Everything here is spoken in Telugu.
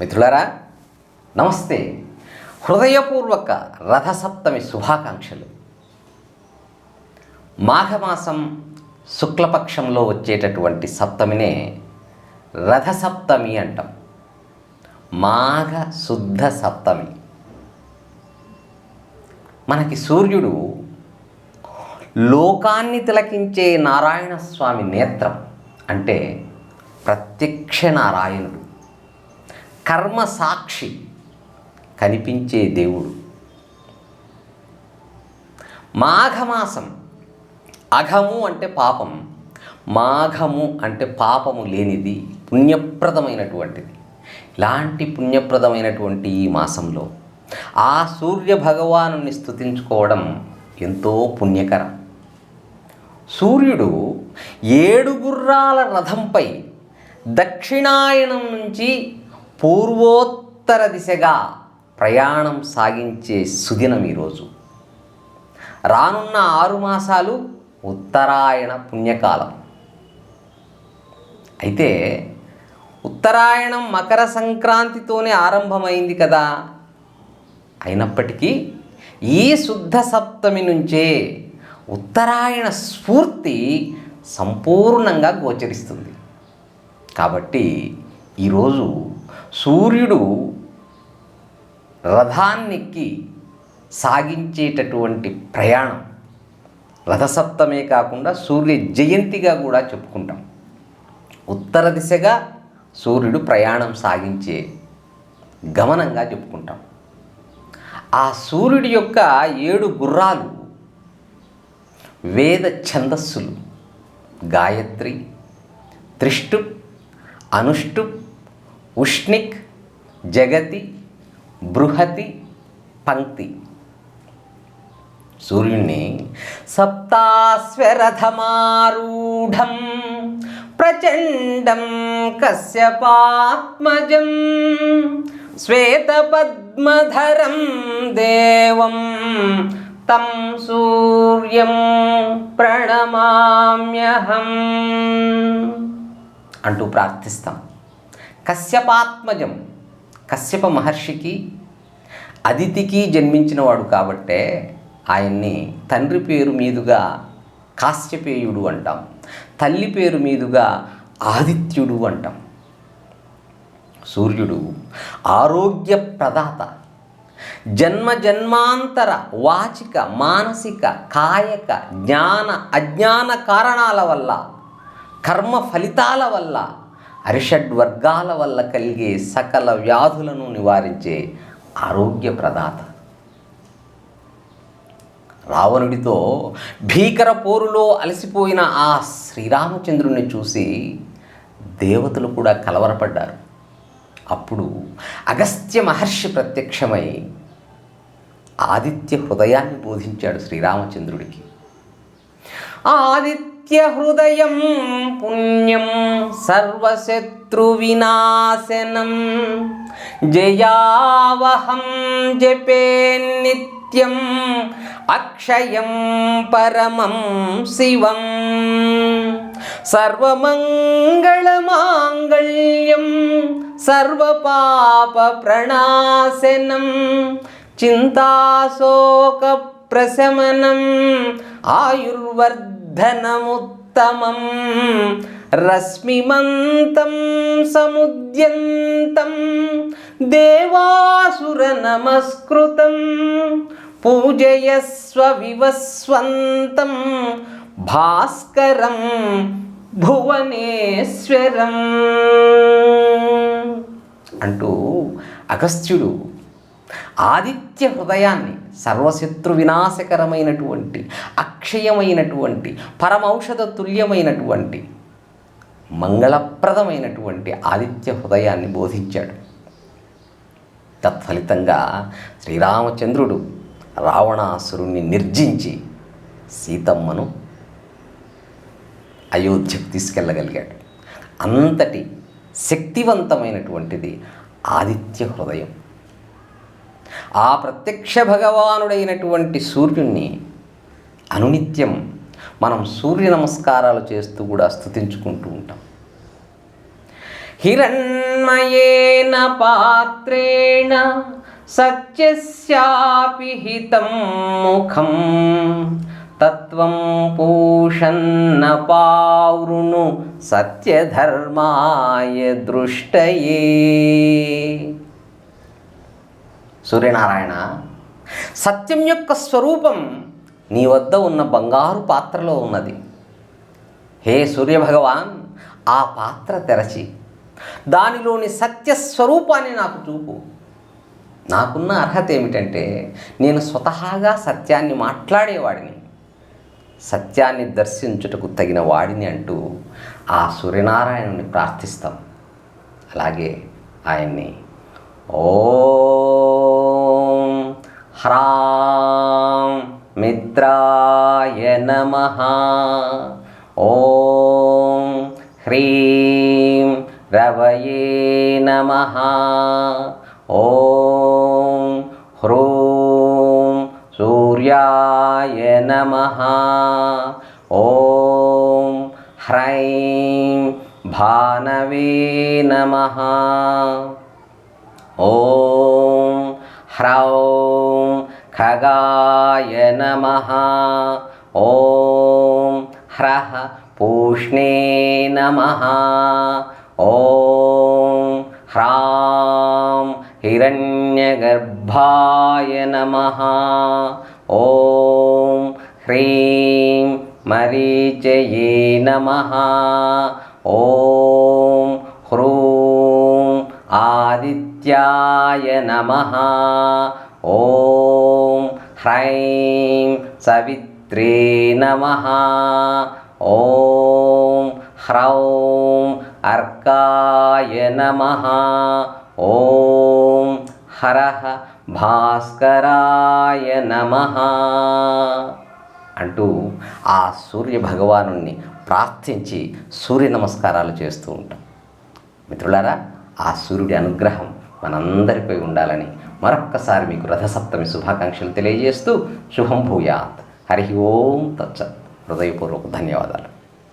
మిత్రులారా నమస్తే. హృదయపూర్వక రథసప్తమి శుభాకాంక్షలు. మాఘమాసం శుక్లపక్షంలో వచ్చేటటువంటి సప్తమినే రథసప్తమి అంటాం. మాఘ శుద్ధ సప్తమి. మనకి సూర్యుడు లోకాన్ని తిలకించే నారాయణ స్వామి నేత్రం అంటే ప్రత్యక్ష నారాయణుడు. కర్మ సాక్షి కనిపించే దేవుడు. మాఘమాసం అఘము అంటే పాపం మాఘము అంటే పాపము లేనిది పుణ్యప్రదమైనటువంటిది. ఇలాంటి పుణ్యప్రదమైనటువంటి ఈ మాసంలో ఆ సూర్య భగవాను స్థుతించుకోవడం ఎంతో పుణ్యకరం. సూర్యుడు ఏడు గుర్రాల రథంపై దక్షిణాయనం నుంచి పూర్వోత్తర దిశగా ప్రయాణం సాగించే సుదినం ఈరోజు. రానున్న ఆరు మాసాలు ఉత్తరాయణ పుణ్యకాలం. అయితే ఉత్తరాయణం మకర సంక్రాంతితోనే ఆరంభమైంది కదా. అయినప్పటికీ ఈ శుద్ధ సప్తమి నుంచే ఉత్తరాయణ స్ఫూర్తి సంపూర్ణంగా గోచరిస్తుంది. కాబట్టి ఈరోజు సూర్యుడు రథాన్నెక్కి సాగించేటటువంటి ప్రయాణం. రథసప్తమే కాకుండా సూర్య జయంతిగా కూడా చెప్పుకుంటాం. ఉత్తర దిశగా సూర్యుడు ప్రయాణం సాగించే గమనంగా చెప్పుకుంటాం. ఆ సూర్యుడి యొక్క ఏడు గుర్రాలు వేద ఛందస్సులు. గాయత్రి త్రిష్టుప్ అనుష్టుప్ ఉష్ణిక్ జగతి బృహతి పంక్తి. సూర్యుణ్ణి సప్తాశ్వరథమారూఢం ప్రచండం కశ్యపాత్మజం శ్వేతపద్మధరం దేవం తం సూర్యం ప్రణమామ్యహం అంటూ ప్రార్థిస్తాం. కశ్యపాత్మజం కశ్యప మహర్షికి అదితికి జన్మించినవాడు కాబట్టే ఆయన్ని తండ్రి పేరు మీదుగా కాశ్యపేయుడు అంటాం. తల్లి పేరు మీదుగా ఆదిత్యుడు అంటాం. సూర్యుడు ఆరోగ్య ప్రదాత జన్మ జన్మాంతర వాచిక మానసిక కాయక జ్ఞాన అజ్ఞాన కారణాల వల్ల కర్మ ఫలితాల వల్ల అరిషడ్ వర్గాల వల్ల కలిగే సకల వ్యాధులను నివారించే ఆరోగ్య ప్రదాత. రావణుడితో భీకర పోరులో అలసిపోయిన ఆ శ్రీరామచంద్రుని చూసి దేవతలు కూడా కలవరపడ్డారు. అప్పుడు అగస్త్య మహర్షి ప్రత్యక్షమై ఆదిత్య హృదయాన్ని బోధించాడు శ్రీరామచంద్రుడికి. ఆ ఆదిత్య नित्यहृदयं पुण्यं सर्वशत्रुविनाशनं जयावहं जपे नित्यम् अक्षयं परमं शिवं सर्वमङ्गलमाङ्गल्यं सर्वपापप्रणाशनं चिन्ताशोकप्रशमनम् आयुर्वर्ध ధనముత్తమం రశ్మిమంతం సముద్యంతం దేవాసుర నమస్కృతం పూజయస్వ వివస్వంతం భాస్కరం భువనేశ్వరం అంటూ అగస్త్యుడు ఆదిత్య హృదయాన్ని సర్వశత్రు వినాశకరమైనటువంటి అక్షయమైనటువంటి పరమౌషధ తుల్యమైనటువంటి మంగళప్రదమైనటువంటి ఆదిత్య హృదయాన్ని బోధించాడు. తత్ఫలితంగా శ్రీరామచంద్రుడు రావణాసురుణ్ణి నిర్జించి సీతమ్మను అయోధ్యకు తీసుకెళ్ళగలిగాడు. అంతటి శక్తివంతమైనటువంటిది ఆదిత్య హృదయం. ఆ ప్రత్యక్ష భగవానుడైనటువంటి సూర్యుణ్ణి అనునిత్యం మనం సూర్య నమస్కారాలు చేస్తూ కూడా స్థుతించుకుంటూ ఉంటాం. హిరణ్మయేన పాత్రేణ సత్యస్యాపి హితం ముఖం తత్వం పూషన్న పావృణు సత్యధర్మాయ దృష్టయే. సూర్యనారాయణ సత్యం యొక్క స్వరూపం నీ వద్ద ఉన్న బంగారు పాత్రలో ఉన్నది. హే సూర్యభగవాన్ ఆ పాత్ర తెరచి దానిలోని సత్య స్వరూపాన్ని నాకు చూపు. నాకున్న అర్హత ఏమిటంటే నేను స్వతహాగా సత్యాన్ని మాట్లాడేవాడిని. సత్యాన్ని దర్శించుటకు తగిన వాడిని అంటూ ఆ సూర్యనారాయణుని ప్రార్థిస్తాం. అలాగే ఆయన్ని ఓ హ్రాం మిత్రాయ నమ. ఓం హ్రీం రవయే నమ. ఓం హ్రూం సూర్యాయ నమ. ఓం హ్రైం భానవే నమ. ఓం హ్రౌ खगाय नमः। ॐ ह्रः पूष्णे नमः। ॐ ह्रां हिरण्यगर्भाय नमः। ॐ ह्रीं मरीचये नमः। ॐ ह्रूं आदित्याय नमः। ॐ హ్రైం సవిత్రే నమ. ఓం హ్రౌం అర్కాయ నమ. ఓం హర భాస్కరాయ నమ. అంటూ ఆ సూర్య భగవాను ప్రార్థించి సూర్య నమస్కారాలు చేస్తూ ఉంటాం. మిత్రులారా ఆ సూర్యుడి అనుగ్రహం మనందరిపై ఉండాలని మరొక్కసారి మీకు రథసప్తమి శుభాకాంక్షలు తెలియజేస్తూ శుభం భూయాత్. హరి ఓం తచ్చత్ హృదయపూర్వక ధన్యవాదాలు.